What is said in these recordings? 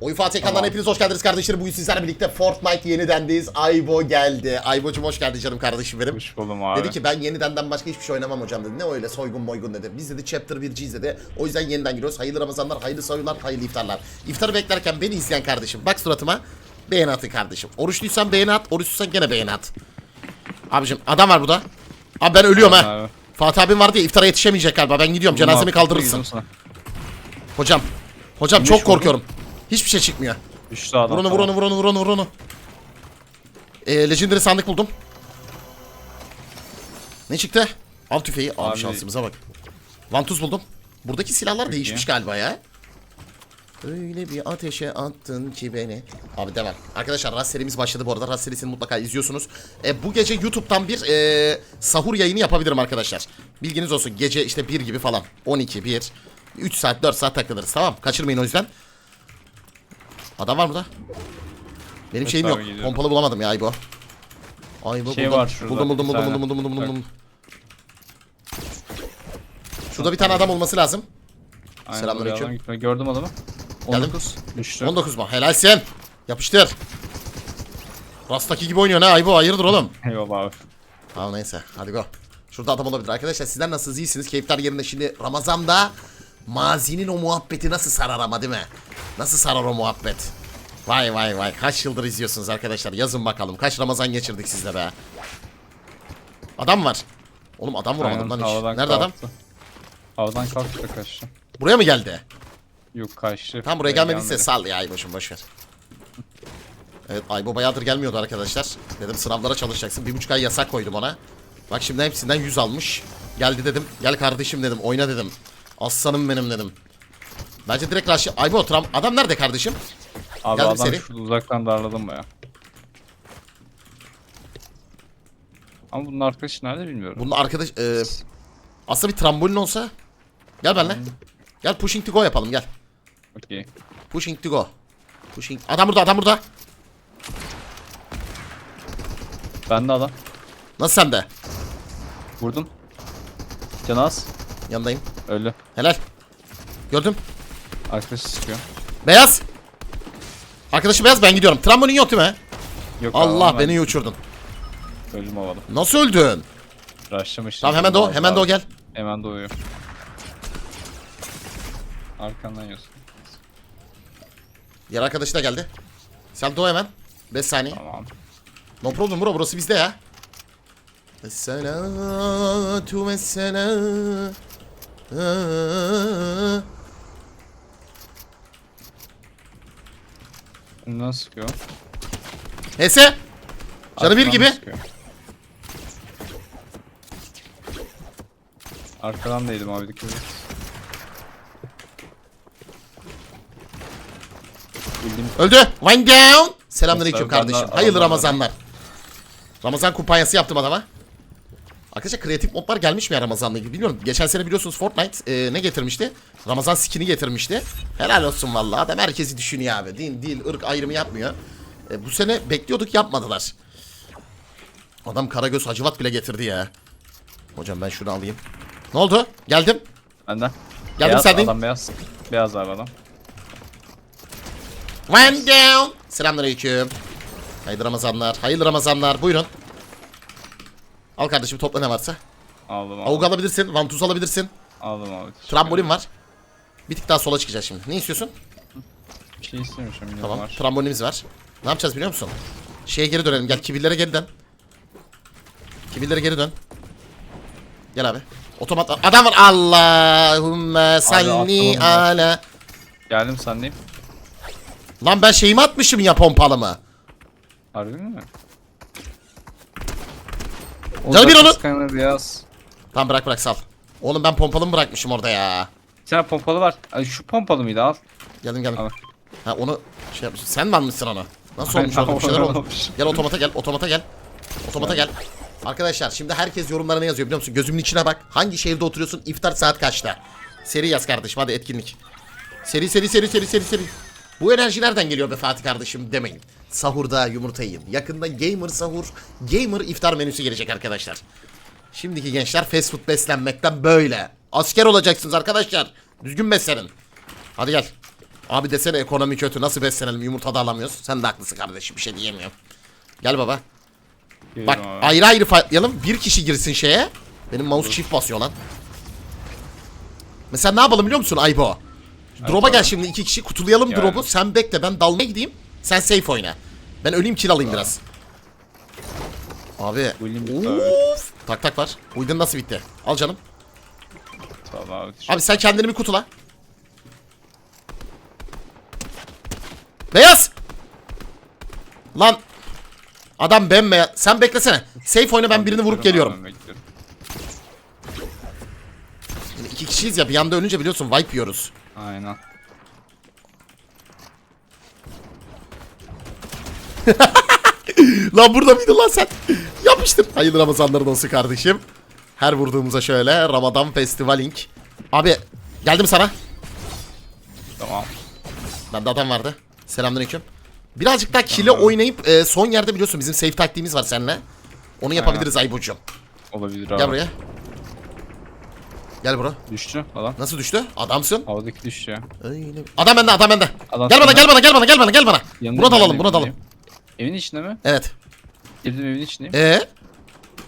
Oyun Fatih Tamam. hepiniz hoş geldiniz kardeşlerim. Bugün sizlerle birlikte Fortnite yenidendeyiz. Aybo geldi. Aybo'cum hoş geldin canım kardeşim benim. Hoş buldum abi. Dedi ki ben yenidenden başka hiçbir şey oynamam hocam dedi. Ne öyle soygun moygun dedi. Biz dedi chapter 1'ciyiz dedi. O yüzden yeniden giriyoruz. Hayırlı Ramazanlar, hayırlı sayılar, hayırlı iftarlar. İftarı beklerken beni izleyen kardeşim bak suratıma. Beğeni atın kardeşim. Oruçluysan beğeni at, oruçsuzsan gene beğeni at. Abicim adam var burada. Abi ben ölüyorum ha. Abi. Fatih abim vardı ya iftara yetişemeyecek galiba. Ben gidiyorum cenazemi kaldırırsın. Hocam. Hocam çok korkuyorum. Hiçbir şey çıkmıyor. Düştü adam. Vur onu vur onu vur onu vur onu vur onu. Ee, Legendary sandık buldum. Ne çıktı? Av tüfeği. Abi, Abi- şansımıza bak. Vantuz buldum. Buradaki silahlar değişmiş galiba ya. Öyle bir ateşe attın ki beni. Abi devam. Arkadaşlar Rast serimiz başladı bu arada. Rast serisini mutlaka izliyorsunuz. E, bu gece YouTube'dan bir e, sahur yayını yapabilirim arkadaşlar. Bilginiz olsun. Gece işte 1 gibi falan. 12, 1. 3 saat 4 saat takılırız tamam. Kaçırmayın o yüzden. Adam var burada. Benim Evet şeyim yok. geliyorum. Pompalı bulamadım ya Aybo. Aybo Şey buldum. var şurada, buldum buldum bir buldum tane. buldum buldum buldum Bak. buldum. Şurada bir tane adam olması lazım. Aynen, Selamünaleyküm. oraya adam gitme. Gördüm adamı. Geldim. 19. Düştü. 19 mu? Helalsin. Yapıştır. Rastaki gibi oynuyor ne Aybo hayırdır oğlum. Eyvallah abi. Tamam neyse hadi go. Şurada adam olabilir. Arkadaşlar sizler nasılsınız iyisiniz? Keyifler yerinde şimdi Ramazan'da mazinin o muhabbeti nasıl sarar ama değil mi? Nasıl sarar o muhabbet? Vay vay vay kaç yıldır izliyorsunuz arkadaşlar yazın bakalım kaç Ramazan geçirdik sizle be. Adam var. Oğlum adam vuramadım Aynen, lan hiç. Nerede adam? kalktı. Havadan kalktı kaçtı. Buraya mı geldi? Yok kaçtı. Tam buraya gelmediyse gelmedi. sal ya Aybo'cum boşver. Evet Aybo bayağıdır gelmiyordu arkadaşlar. Dedim sınavlara çalışacaksın. Bir buçuk ay yasak koydum ona. Bak şimdi hepsinden 100 almış. Geldi dedim. Gel kardeşim dedim. Oyna dedim. Aslanım benim dedim. Bence direkt rush... Aybo Trump... Adam nerede kardeşim? Abi Geldim adam seri. şurada uzaktan darladım baya. Ama bunun arkadaşı nerede bilmiyorum. Bunun arkadaş... E, aslında bir trambolin olsa... Gel benimle. Gel pushing to go yapalım gel. Okey. Pushing to go. Pushing... Adam burada adam burada. Ben de adam. Nasıl sende? Vurdum. Canı az. Yanındayım. Öldü. Helal. Gördüm. Arkadaşı sıkıyor. Beyaz. Arkadaşı beyaz ben gidiyorum. Trambolin yok değil mi? Yok abi, Allah ben beni iyi uçurdun. Öldüm havada. Nasıl öldün? Rushlamış. Tamam hemen o. Hemen o gel. Hemen doğuyor. Arkandan yiyorsun. Diğer arkadaşı da geldi. Sen doğ hemen. 5 saniye. Tamam. No problem bro burası bizde ya. Esselatu vesselam. Önden sıkıyor. Hese. Canı bir Arkadan gibi. sıkıyor. Arkadan değdim abi dikkat et. Bildiğim Öldü. One down. Selamünaleyküm de kardeşim. Hayırlı Ramazanlar. Ramazan kumpanyası yaptım adama. Arkadaşlar kreatif modlar gelmiş mi ya Ramazan'la ilgili bilmiyorum. Geçen sene biliyorsunuz Fortnite e, ne getirmişti? Ramazan skin'i getirmişti. Helal olsun vallahi adam herkesi düşünüyor abi. Din, dil, ırk ayrımı yapmıyor. E, bu sene bekliyorduk yapmadılar. Adam Karagöz Hacivat bile getirdi ya. Hocam ben şunu alayım. Ne oldu? Geldim. benden. Geldim beyaz, sendeyim. Adam beyaz. Beyaz abi adam. One down. Selamünaleyküm. Hayırlı Ramazanlar. Hayırlı Ramazanlar. Buyurun. Al kardeşim topla ne varsa. Aldım aldım. Avuk alabilirsin. Vantuz alabilirsin. Aldım abi. Trambolin var. Bir tık daha sola çıkacağız şimdi. Ne istiyorsun? Bir şey istemiyorum Tamam. var. Trambolinimiz var. Ne yapacağız biliyor musun? Şeye geri dönelim. Gel kibirlere geri dön. Kibirlere geri dön. Gel abi. Otomat adam var. Allahümme salli ala. Geldim sendeyim. Lan ben şeyimi atmışım ya pompalımı. Harbi mi? Canı bir kıskanır beyaz. Tamam bırak bırak sal. Oğlum ben pompalımı bırakmışım orada ya. Tane pompalı var. Ay, şu pompalı mıydı al. Geldim geldim. Al. Ha onu şey yapmışsın. Sen mi almışsın onu? Nasıl olmuş orada bir şeyler oldu. olmuş. Gel otomata gel otomata gel. Otomata gel. Arkadaşlar şimdi herkes yorumlara ne yazıyor biliyor musun? Gözümün içine bak. Hangi şehirde oturuyorsun? İftar saat kaçta? Seri yaz kardeşim hadi etkinlik. Seri seri seri seri seri seri. Bu enerji nereden geliyor be Fatih kardeşim demeyin. Sahurda yumurta yiyin. Yakında gamer sahur, gamer iftar menüsü gelecek arkadaşlar. Şimdiki gençler fast food beslenmekten böyle. Asker olacaksınız arkadaşlar. Düzgün beslenin. Hadi gel. Abi desene ekonomi kötü nasıl beslenelim yumurta da alamıyoruz. Sen de haklısın kardeşim bir şey diyemiyorum. Gel baba. Bak Geliyorum abi. ayrı ayrı fightlayalım. Bir kişi girsin şeye. Benim mouse çift basıyor lan. Mesela ne yapalım biliyor musun Aybo? Drop'a gel şimdi iki kişi kutulayalım Yani. drop'u. Sen bekle ben dalmaya gideyim. Sen safe oyna. Ben öleyim kill alayım biraz. Abi. Of. Tak tak var. Uydun nasıl bitti? Al canım. Tamam abi. Abi sen kendini bir kutula. Beyaz. Lan. Adam bembeyaz. Sen beklesene. Safe oyna ben birini vurup geliyorum. Şimdi iki kişiyiz ya bir anda ölünce biliyorsun wipe yiyoruz. Aynen. Lan burada mıydın lan sen? Yapıştım. Hayırlı Ramazanların olsun kardeşim. Her vurduğumuza şöyle Ramadan Festivaling. Abi geldim sana. Tamam. Bende adam vardı. Selamünaleyküm. Birazcık daha kile oynayıp e, son yerde biliyorsun bizim save taktiğimiz var seninle. Onu yapabiliriz Aybucuğum. Olabilir abi. Gel buraya. Gel bro. Düştü adam. Nasıl düştü? Adamsın. Havadaki düştü ya. Öyle. Adam bende, adam bende. Adam gel bana, gel bana, gel bana, gel bana, gel bana. Yanındayım, Buna dalalım, buna dalalım. Evin içinde mi? Evet. Girdim evin içindeyim. Ee?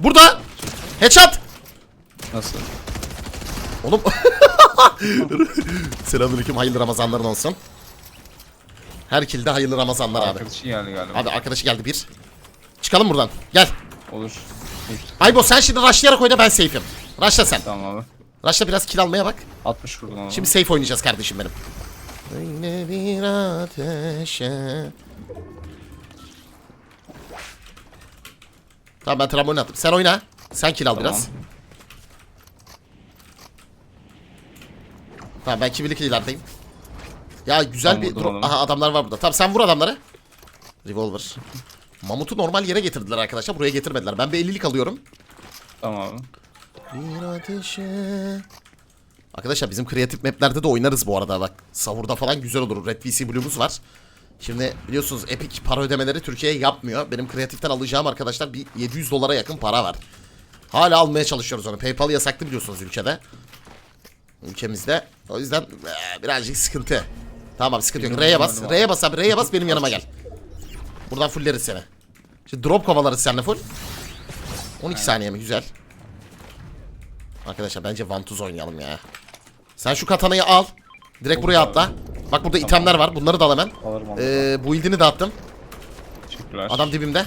Burada. Headshot. Nasıl? Oğlum. Selamünaleyküm. Hayırlı Ramazanların olsun. Her kilde hayırlı Ramazanlar abi. Arkadaşı geldi galiba. Abi arkadaşı geldi bir. Çıkalım buradan. Gel. Olur. Aybo sen şimdi rushlayarak oyna ben safe'im. Rushla sen. Tamam abi. Rushla biraz kill almaya bak. 60 vurdum ama. Şimdi safe oynayacağız kardeşim benim. Öyle bir ateşe. Tamam ben trambolin attım. Sen oyna. Sen kill al Tamam. biraz. Tamam ben kibilik ilerideyim. Ya güzel Tamam, bir adamı. Aha adamlar var burada. Tamam sen vur adamları. Revolver. Mamut'u normal yere getirdiler arkadaşlar. Buraya getirmediler. Ben bir 50'lik alıyorum. Tamam abi. Bir ateşe. Arkadaşlar bizim kreatif maplerde de oynarız bu arada bak. Savurda falan güzel olur. Red VC Blue'umuz var. Şimdi biliyorsunuz Epic para ödemeleri Türkiye yapmıyor. Benim kreatiften alacağım arkadaşlar bir 700 dolara yakın para var. Hala almaya çalışıyoruz onu. PayPal yasaklı biliyorsunuz ülkede. Ülkemizde. O yüzden birazcık sıkıntı. Tamam abi sıkıntı yok. R'ye bas. R'ye bas abi. R'ye bas benim yanıma gel. Buradan fulleriz seni. Şimdi drop kovalarız seninle full. 12 saniye mi? Güzel. Arkadaşlar bence vantuz oynayalım ya. Sen şu katanayı al. Direkt buraya atla. Bak burada itemler var. Bunları da al hemen. Alırım onu. Ee, build'ini de attım. Teşekkürler. Adam dibimde.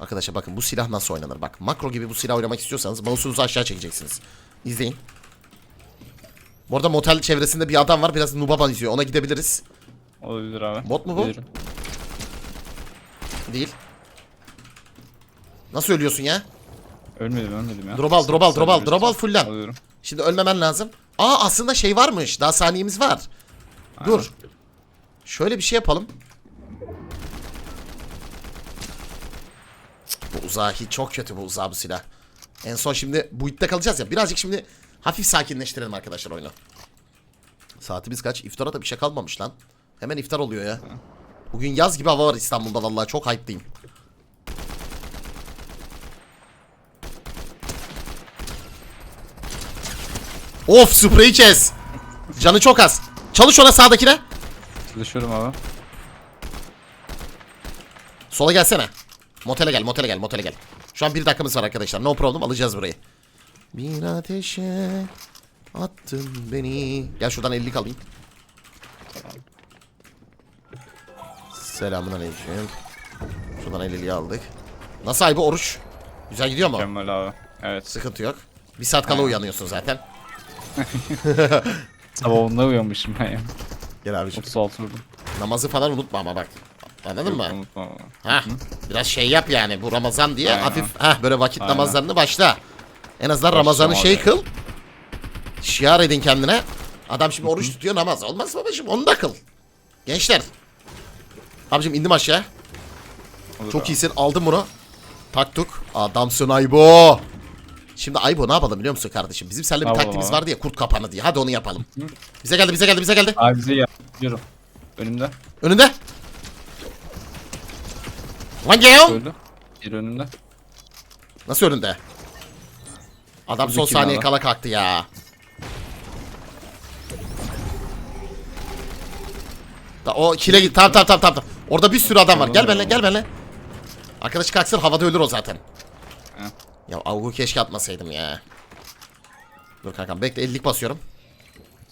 Arkadaşlar bakın bu silah nasıl oynanır. Bak makro gibi bu silah oynamak istiyorsanız mouse'unuzu aşağı çekeceksiniz. İzleyin. Bu arada motel çevresinde bir adam var. Biraz nuba izliyor. Ona gidebiliriz. Olabilir abi. Bot mu bu? Bilirim. Değil. Nasıl ölüyorsun ya? Ölmedim ölmedim ya. Drop al, drop al, drop al, al. Alıyorum. Şimdi ölmemen lazım. Aa aslında şey varmış. Daha saniyemiz var. Dur. Şöyle bir şey yapalım. Bu uzahi çok kötü bu uzağı bu silah. En son şimdi bu itte kalacağız ya. Birazcık şimdi hafif sakinleştirelim arkadaşlar oyunu. Saatimiz kaç? İftara da bir şey kalmamış lan. Hemen iftar oluyor ya. Bugün yaz gibi hava var İstanbul'da vallahi çok hype'lıyım. Of spreyi kes. Canı çok az. Çalış ona sağdakine. Çalışıyorum abi. Sola gelsene. Motele gel, motele gel, motele gel. Şu an bir dakikamız var arkadaşlar. No problem alacağız burayı. Bir ateşe attın beni. Gel şuradan 50 alayım. Selamun aleyküm. Şuradan 50'yi aldık. Nasıl abi oruç? Güzel gidiyor mu? Mükemmel abi. Evet. Sıkıntı yok. Bir saat kala uyanıyorsun zaten. Sabah 10'da uyanmışım ben ya. Gel abiciğim. 36 vurdum. Namazı falan unutma ama bak. Anladın mı? Unutma. Ha, biraz şey yap yani bu Ramazan diye Aynen. hafif ha böyle vakit Aynen. namazlarını başla. En azından Başlayalım Ramazan'ı şey abi. kıl. Şiar edin kendine. Adam şimdi oruç tutuyor namaz. Olmaz babacığım onu da kıl. Gençler. Abicim indim aşağı. Olur Çok abi. iyisin aldım bunu. Taktuk. Adamsın Aybo. Şimdi Aybo ne yapalım biliyor musun kardeşim? Bizim seninle bir taktiğimiz vardı ya kurt kapanı diye. Hadi onu yapalım. Bize geldi bize geldi bize geldi. Abi bize gel. Gidiyorum. Önümde. Önünde. Lan gel. Öldü. Bir önümde. Nasıl önünde? Adam son saniye kala kalktı ya. Ta- O kile git. Tamam tamam tamam tamam. Orada bir sürü adam var. Gel benimle gel benimle. Arkadaşı kalksın havada ölür o zaten. Ya avugu keşke atmasaydım ya. Dur kankam bekle 50'lik basıyorum.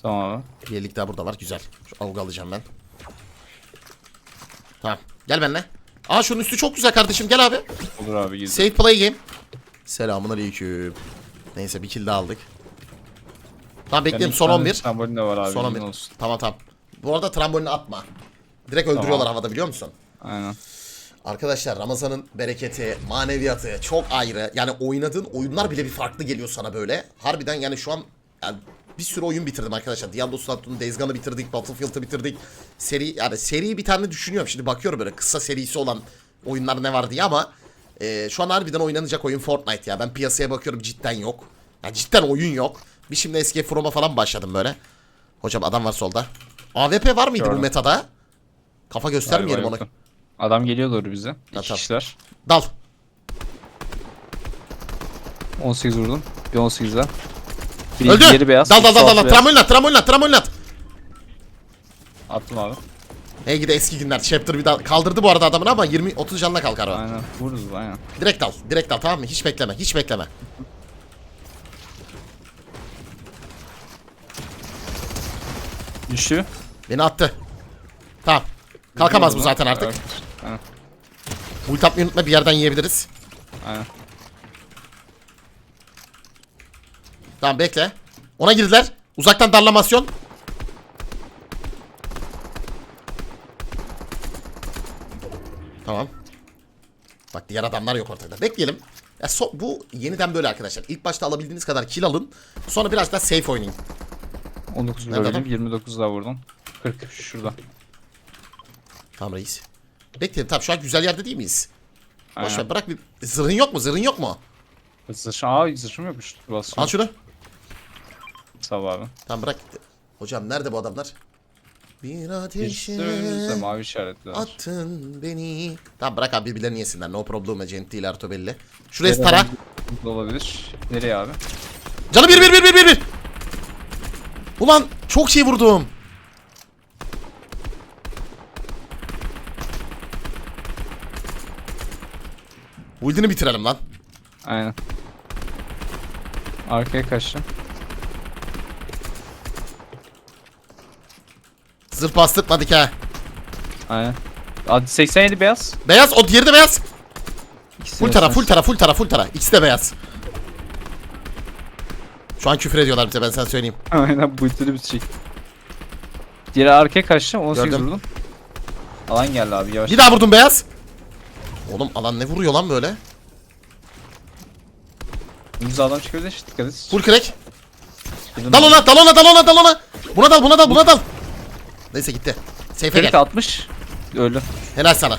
Tamam abi. Bir 50'lik daha burada var güzel. Şu avugu alacağım ben. Tamam gel benimle. Aa şunun üstü çok güzel kardeşim gel abi. Olur abi gizli. Save play game. Selamun aleyküm. Neyse bir kill daha aldık. Tamam bekleyelim son 11. Sembolün de var abi. Son Son 11. olsun. Tamam tamam. Bu arada trambolini atma. Direkt öldürüyorlar havada biliyor musun? Aynen. Arkadaşlar Ramazan'ın bereketi, maneviyatı çok ayrı. Yani oynadığın oyunlar bile bir farklı geliyor sana böyle. Harbiden yani şu an yani bir sürü oyun bitirdim arkadaşlar. Diablo Immortal'ın Days Gone'ı bitirdik, Battlefield'ı bitirdik. Seri yani seriyi bir tane düşünüyorum. Şimdi bakıyorum böyle kısa serisi olan oyunlar ne var diye ama e, şu an harbiden oynanacak oyun Fortnite ya. Ben piyasaya bakıyorum cidden yok. Ya cidden oyun yok. Bir şimdi eski From'a falan başladım böyle. Hocam adam var solda. AWP var mıydı bu Gördüm. metada? Kafa göstermeyelim ona. Adam geliyor doğru bize. İki tamam. kişiler. Dal. 18 vurdum. Bir 18 daha. Bir Öldü. diğeri beyaz. Dal dal dal dal. dal. beyaz. Trambolin at, trambolin at, trambolin at. Attım abi. Hey gide eski günler. Chapter bir daha kaldırdı bu arada adamını ama 20 30 canına kalkar o. Aynen. Vururuz aynen. Direkt dal. Direkt dal tamam mı? Hiç bekleme. Hiç bekleme. Düştü. Beni attı. Tamam. Kalkamaz bu zaten artık. Evet. Aynen. Ult atmayı unutma bir yerden yiyebiliriz. Aynen. Tamam bekle. Ona girdiler. Uzaktan darlamasyon. Tamam. Bak diğer adamlar yok ortada. Bekleyelim. Ya so- bu yeniden böyle arkadaşlar. İlk başta alabildiğiniz kadar kill alın. Sonra biraz daha safe oynayın. 19 Nerede adam? vurdum. 29 daha vurdum. 40 şurada. Tamam reis. Bekleyelim tamam şu an güzel yerde değil miyiz? Aynen. ver bırak bir zırhın yok mu? Zırhın yok mu? Zırh, aa zırhım yokmuş. Basıyorum. Al şunu. Sağ ol abi. Tamam bırak. Hocam nerede bu adamlar? Bir ateşe Üstümüzde mavi işaretler. attın beni. Tamam bırak abi birbirlerini yesinler. No problem gentile arto belli. Şuraya Nereye tara. ben- Olabilir. Nereye abi? Canı bir bir bir bir bir bir. Ulan çok şey vurdum. Build'ini bitirelim lan. Aynen. Arkaya kaçtım. Zırh bastırtmadık ha. Aynen. Hadi 87 beyaz. Beyaz o diğeri de beyaz. İkisi Full de tara full tara full tara full tara. İkisi de beyaz. Şu an küfür ediyorlar bize ben sana söyleyeyim. Aynen bu ütülü bitecek. Diğeri arkaya kaçtım 18 Gördüm. vurdum. Alan geldi abi yavaş. Bir daha vurdum beyaz. Oğlum alan ne vuruyor lan böyle? Önümüze adam çıkabilir. Dikkat et. Full crack. Dal ona dal ona dal ona dal ona. Buna dal buna dal buna dal. Neyse gitti. Safe'e Ferit gel. 60. Öldü. Helal sana.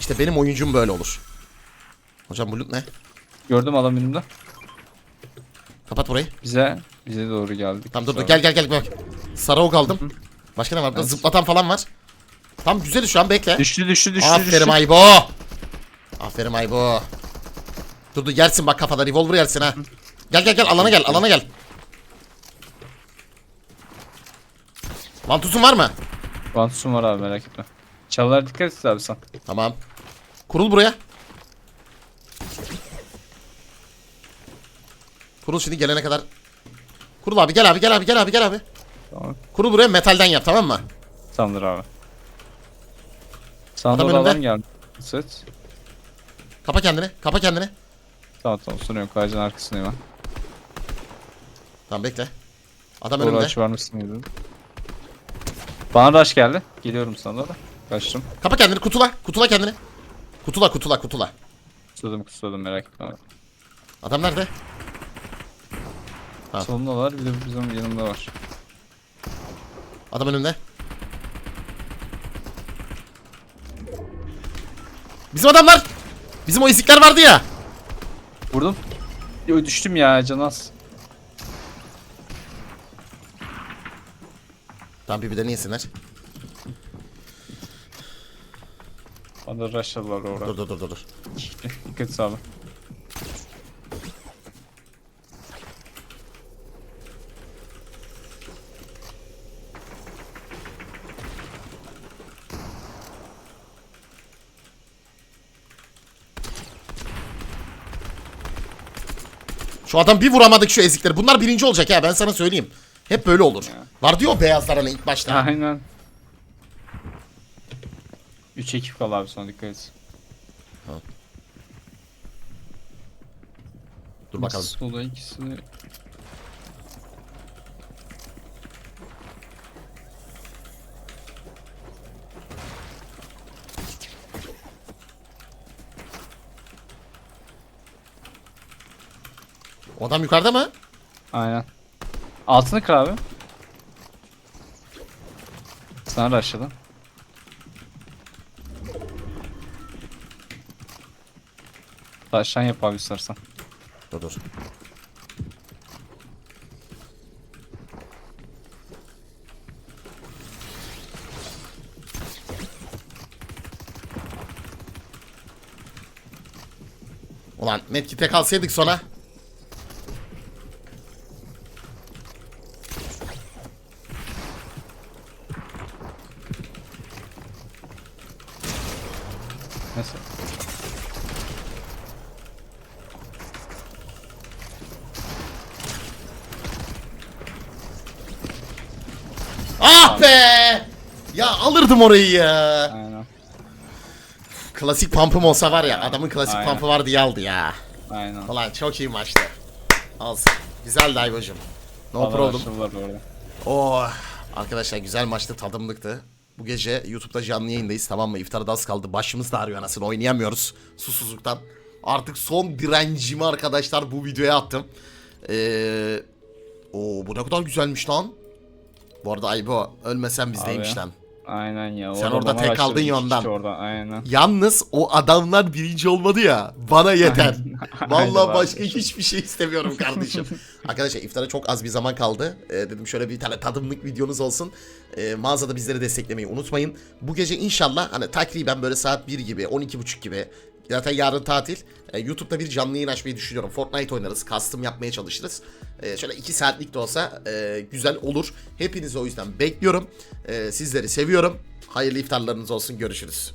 İşte benim oyuncum böyle olur. Hocam bu loot ne? Gördüm adam önümde. Kapat burayı. Bize bize doğru geldi. Tamam dur dur gel gel gel bak. Sarı ok aldım. Başka ne var burada? Evet. Zıplatan falan var. Tam güzel şu an bekle. Düştü düştü düştü Aferin düştü. Aybo. Aferin Aybo. Dur dur yersin bak kafada revolver yersin ha. Gel gel gel alana gel alana gel. Vantuzun var mı? Vantusum var abi merak etme. Çalılara dikkat et abi sen. Tamam. Kurul buraya. Kurul şimdi gelene kadar. Kurul abi gel abi gel abi gel abi gel abi. Tamam. Kurul buraya metalden yap tamam mı? Tamamdır abi. Sana Adam doğru önümde. adam geldi. Evet. Kapa kendini kapa kendini. Tamam tamam sorun yok. Ağacın arkasındayım ben. Tamam bekle. Adam Doğru önümde. aç var mısın dedim. Bana rush geldi. Geliyorum sana da. Kaçtım. Kapa kendini kutula kutula kendini. Kutula kutula kutula. Kutladım kutladım merak etme. Adam nerede? Ha. Solunda var bir de bizim yanımda var. Adam önümde. Bizim adamlar. Bizim o izikler vardı ya. Vurdum. Yo, düştüm ya canaz. Tamam birbirlerini yesinler. Bana rushladılar orada. Dur dur dur dur. dur. Dikkat et Şu adam bir vuramadık şu ezikleri. Bunlar birinci olacak ya ben sana söyleyeyim. Hep böyle olur. Var diyor beyazlar hani ilk başta. Aynen. 3 ekip kal abi sonra dikkat et. Dur bakalım. Sola ikisi. Adam yukarıda mı? Aynen. Altını kır abi. Sana rushladı. Taştan yap abi istersen. Dur dur. Ulan medkit'e kalsaydık sonra. Ah be! Ya alırdım orayı ya. Aynen. Klasik pump'ım olsa var ya adamın klasik Aynen. pump'ı var diye aldı ya. Aynen. Ulan çok iyi maçtı. Olsun. Güzel Dayvo'cum. No Bana problem. arada. Oh. Arkadaşlar güzel maçtı tadımlıktı. Bu gece YouTube'da canlı yayındayız tamam mı? İftara da az kaldı. Başımız da ağrıyor anasını oynayamıyoruz. Susuzluktan. Artık son direncimi arkadaşlar bu videoya attım. Ee, Oo bu ne kadar güzelmiş lan. Bu arada Aybo ölmesen bizdeymiş Abi. lan. Aynen ya. Sen orada tek kaldın ya ondan. Orada, aynen. Yalnız o adamlar birinci olmadı ya. Bana yeter. Vallahi başka hiçbir şey istemiyorum kardeşim. Arkadaşlar iftara çok az bir zaman kaldı. Ee, dedim şöyle bir tane tadımlık videonuz olsun. Ee, mağazada bizleri desteklemeyi unutmayın. Bu gece inşallah hani takriben böyle saat 1 gibi 12.30 gibi Zaten yarın tatil. Ee, YouTube'da bir canlı yayın açmayı düşünüyorum. Fortnite oynarız. Custom yapmaya çalışırız. Ee, şöyle 2 saatlik de olsa e, güzel olur. Hepinizi o yüzden bekliyorum. Ee, sizleri seviyorum. Hayırlı iftarlarınız olsun. Görüşürüz.